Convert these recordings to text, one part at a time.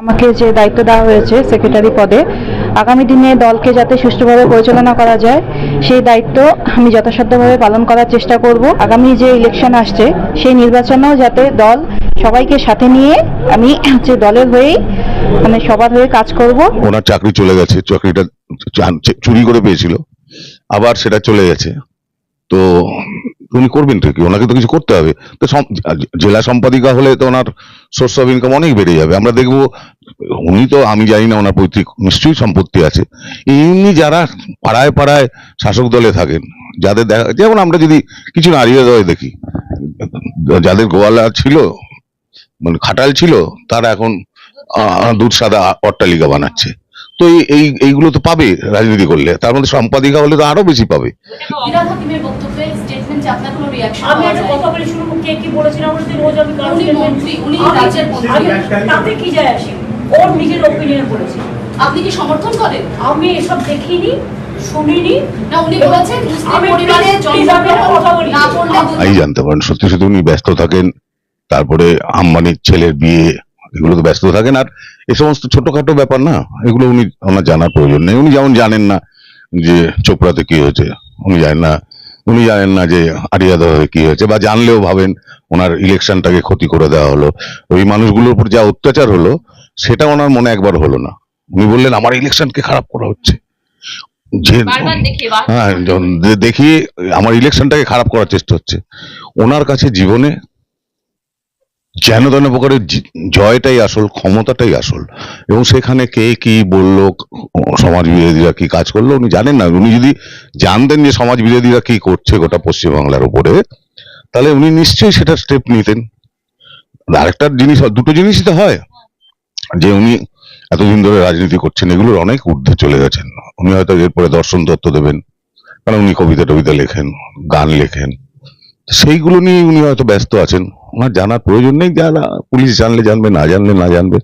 আমাকে যে দায়িত্ব দেওয়া হয়েছে সেক্রেটারি পদে, আগামী দিনে দলকে যাতে সুষ্ঠুভাবে পরিচালনা করা যায়, সেই দায়িত্ব আমি যথাসাধ্যভাবে পালন করার চেষ্টা করব। আগামী যে ইলেকশন আসছে, সেই নির্বাচনেও যাতে দল সবাইকে সাথে নিয়ে আমি যে দলের হয়েই মানে সবার হয়ে কাজ করব। ওনার চাকরি চলে গেছে, চাকরিটা চুরি করে পেয়েছিল, আবার সেটা চলে গেছে। তো উনি করবেন কি? ওনাকে তো কিছু করতে হবে। তো জেলা সম্পাদিকা হলে তো ওনার সোর্স অফ ইনকাম অনেক বেড়ে যাবে। আমরা দেখব, উনি তো, আমি জানি না ওনার পৈতৃক, নিশ্চয়ই সম্পত্তি আছে। এমনি যারা পাড়ায় পাড়ায় শাসক দলে থাকেন, যাদের দেখা, যেমন আমরা যদি কিছু নারীয় দলে দেখি, যাদের গোয়ালা ছিল মানে খাটাল ছিল, তারা এখন দুধ সাদা অট্টালিকা বানাচ্ছে। তো এই- এইগুলো তো পাবে রাজনীতি করলে। তার মধ্যে সম্পাদিকা হলে তো আরও বেশি পাবে। হাকিমের আপনার কোনো রিয়াকশন আমি একটা কথা বলি শুরু কে কি বলেছেন আমরা যদি রোজ আমি মন্ত্রী, উনি রাজ্যের মন্ত্রী। তাতে কি যায় আসে? ওর নিজের ওপিনিয়ন বলেছে। আপনি কি সমর্থন করেন? আমি এসব দেখিনি শুনিনি। না উনি বলেছেন মুসলিম পরিবারে। না জানতে পারেন সত্যি সত্যি উনি ব্যস্ত থাকেন। তারপরে আম্বানির ছেলের বিয়ে এগুলো তো ব্যস্ত থাকেন। আর এ সমস্ত ছোটখাটো ব্যাপার না এগুলো উনি ওনার জানার প্রয়োজন নেই। উনি যেমন জানেন না যে চোপড়াতে কি হয়েছে উনি জানেন না উনি জানেন না যে আরিয়াদহে কি হয়েছে বা জানলেও ভাবেন ওনার ইলেকশনটাকে ক্ষতি করে দেওয়া হলো। ওই মানুষগুলোর উপর যা অত্যাচার হলো সেটা ওনার মনে একবার হলো না। উনি বললেন আমার ইলেকশনকে খারাপ করা হচ্ছে। হ্যাঁ দেখি আমার ইলেকশনটাকে খারাপ করার চেষ্টা হচ্ছে। ওনার কাছে জীবনে যেন তেন প্রকারের জয়টাই আসল, ক্ষমতাটাই আসল। এবং সেখানে কে কি বলল, সমাজ বিরোধীরা কি কাজ করল, উনি জানেন না। উনি যদি জানতেন যে সমাজ বিরোধীরা কি করছে গোটা পশ্চিমবাংলার উপরে, তাহলে উনি নিশ্চয়ই সেটা স্টেপ নিতেন। আরেকটা জিনিস, দুটো জিনিসই তো হয়। যে উনি এতদিন ধরে রাজনীতি করছেন, এগুলোর অনেক ঊর্ধ্বে চলে গেছেন। উনি হয়তো এরপরে দর্শন তত্ত্ব দেবেন, কারণ উনি কবিতা টবিতা লেখেন, গান লেখেন। সেইগুলো নিয়ে উনি হয়তো ব্যস্ত আছেন। ওনার জানার প্রয়োজন নেই যারা পুলিশ জানলে জানবে, না জানলে না জানবে।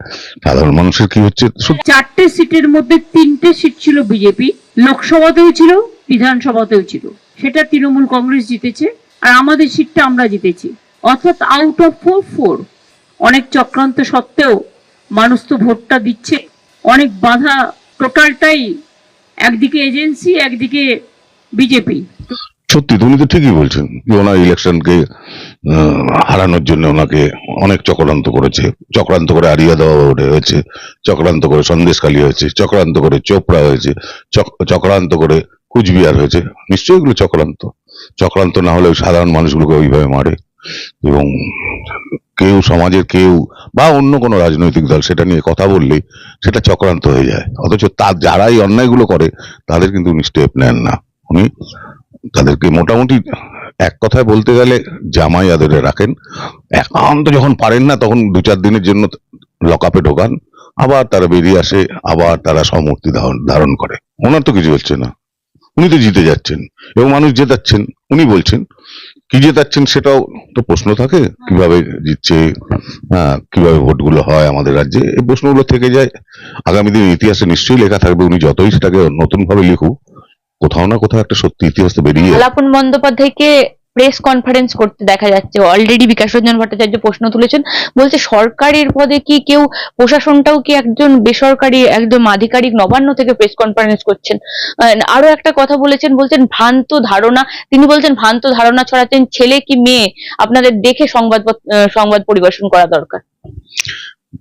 সাধারণ মানুষের কি হচ্ছে? চারটে সিটের মধ্যে তিনটে সিট ছিল বিজেপি লোকসভাতেও ছিল, বিধানসভাতেও ছিল। সেটা তৃণমূল কংগ্রেস জিতেছে, আর আমাদের সিটটা আমরা জিতেছি। অর্থাৎ আউট অফ ফোর ফোর অনেক চক্রান্ত সত্ত্বেও মানুষ তো ভোটটা দিচ্ছে। অনেক বাধা টোটালটাই একদিকে এজেন্সি একদিকে বিজেপি সত্যি তুমি তো ঠিকই বলছেন যে ওনার ইলেকশনকে হারানোর জন্য ওনাকে অনেক চক্রান্ত করেছে। চক্রান্ত করে আরিয়া দেওয়া হয়েছে, চক্রান্ত করে সন্দেশখালী হয়েছে, চক্রান্ত করে চোপড়া হয়েছে, চক- চক্রান্ত করে কুচবিহার হয়েছে। নিশ্চয়ই এগুলো চক্রান্ত। চক্রান্ত না হলে সাধারণ মানুষগুলোকে ওইভাবে মারে। এবং কেউ সমাজের কেউ বা অন্য কোনো রাজনৈতিক দল সেটা নিয়ে কথা বললেই সেটা চক্রান্ত হয়ে যায়। অথচ তার যারা এই অন্যায়গুলো করে, তাদের কিন্তু উনি স্টেপ নেন না। উনি তাদেরকে মোটামুটি এক কথায় বলতে গেলে জামাই আদরে রাখেন। একান্ত যখন পারেন না, তখন দু চার দিনের জন্য লকআপে ঢোকান। আবার তারা বেরিয়ে আসে, আবার তারা সমূর্তি ধারণ করে। ওনার তো কিছু হচ্ছে না। উনি তো জিতে যাচ্ছেন এবং মানুষ জেতাচ্ছেন। উনি বলছেন, কি জেতাচ্ছেন সেটাও তো প্রশ্ন থাকে, কীভাবে জিতছে হ্যাঁ কীভাবে ভোটগুলো হয় আমাদের রাজ্যে? এই প্রশ্নগুলো থেকে যায়। আগামী দিন ইতিহাসে নিশ্চয়ই লেখা থাকবে, উনি যতই সেটাকে নতুন ভাবে লিখুক কোথাও না কোথাও একটা সত্যি ইতিহাস তো বেরিয়ে। আলাপন বন্দ্যোপাধ্যায়কে প্রেস কনফারেন্স করতে দেখা যাচ্ছে। অলরেডি বিকাশ রঞ্জন ভট্টাচার্য প্রশ্ন তুলেছেন। বলছে সরকারের পদে কি কেউ প্রশাসনটাও কি একজন বেসরকারি একদম আধিকারিক নবান্ন থেকে প্রেস কনফারেন্স করছেন? আরও একটা কথা বলেছেন বলছেন ভ্রান্ত ধারণা। তিনি বলছেন ভ্রান্ত ধারণা ছড়াচ্ছেন ছেলে কি মেয়ে? আপনাদের দেখে সংবাদ সংবাদ পরিবেশন করা দরকার।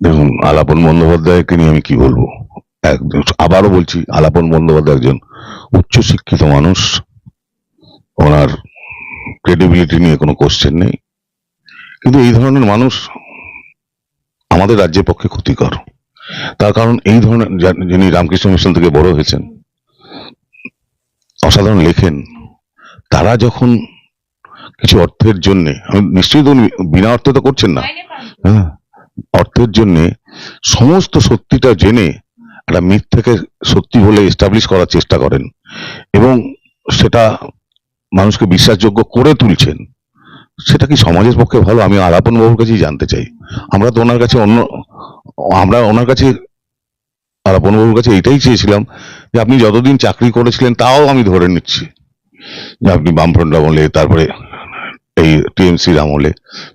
দেখুন আলাপন বন্দ্যোপাধ্যায়কে নিয়ে আমি কি বলব? একদম আবারও বলছি আলাপন বন্দ্যোপাধ্যায় একজন উচ্চ শিক্ষিত মানুষ ওনার ক্রেডিবিলিটি নিয়ে কোনো কোশ্চেন নেই। কিন্তু এই ধরনের মানুষ আমাদের রাজ্যের পক্ষে ক্ষতিকর। তার কারণ এই ধরনের যিনি রামকৃষ্ণ মিশন থেকে বড় হয়েছেন অসাধারণ লেখেন। তারা যখন কিছু অর্থের জন্য নিশ্চয়ই তো বিনা অর্থে তো করছেন না। হ্যাঁ অর্থের জন্যে সমস্ত সত্যিটা জেনে একটা মিথ্যাকে সত্যি বলে এস্টাবলিশ করার চেষ্টা করেন এবং সেটা মানুষকে বিশ্বাসযোগ্য করে তুলছেন, সেটা কি সমাজের পক্ষে ভালো? আমি আলাপন বাবুর কাছেই জানতে চাই। আমরা তো ওনার কাছে অন্য, আমরা ওনার কাছে আলাপন বাবুর কাছে এটাই চেয়েছিলাম যে আপনি যতদিন চাকরি করেছিলেন তাও আমি ধরে নিচ্ছি। যে আপনি বামফ্রন্ট আমলে, তারপরে এই টিএমসির আমলে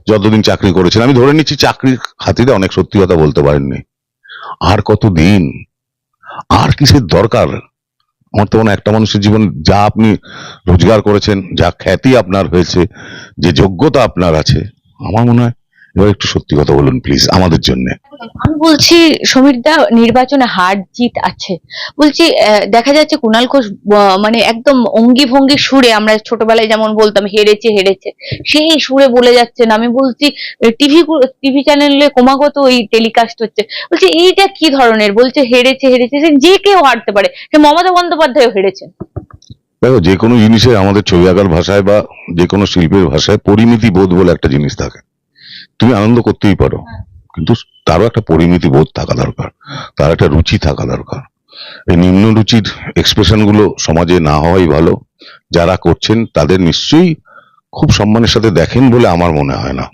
যতদিন চাকরি করেছেন আমি ধরে নিচ্ছি চাকরির খাতিরে অনেক সত্যি কথা বলতে পারেননি। আর কত দিন আর কিসের দরকার? আমার তো মনে একটা মানুষের জীবন যা আপনি রোজগার করেছেন, যা খ্যাতি আপনার হয়েছে, যে যোগ্যতা আপনার আছে, আমার মনে হয় এবার একটু সত্যি কথা বলুন প্লিজ আমাদের জন্য। আমি বলছি সমীরদা নির্বাচনে হার জিত আছে। বলছি দেখা যাচ্ছে কুণাল ঘোষ মানে একদম অঙ্গি ভঙ্গি সুরে আমরা ছোটবেলায় যেমন বলতাম হেরেছে হেরেছে সেই সুরে বলে যাচ্ছেন আমি বলছি টিভি টিভি চ্যানেলে ক্রমাগত ওই টেলিকাস্ট হচ্ছে। বলছি এইটা কি ধরনের? বলছে হেরেছে হেরেছে যে কেউ হারতে পারে। সে মমতা বন্দ্যোপাধ্যায়ও হেরেছেন দেখো যে কোনো জিনিসে আমাদের ছবি আঁকার ভাষায় বা যে কোনো শিল্পের ভাষায় পরিমিতি বোধ বলে একটা জিনিস থাকে। তুমি আনন্দ করতেই পারো। কিন্তু তারও একটা পরিমিতি বোধ থাকা দরকার। তার একটা রুচি থাকা দরকার। এই নিম্ন রুচির এক্সপ্রেশনগুলো সমাজে না হওয়াই ভালো। যারা করছেন, তাদের নিশ্চয়ই খুব সম্মানের সাথে দেখেন বলে আমার মনে হয় না।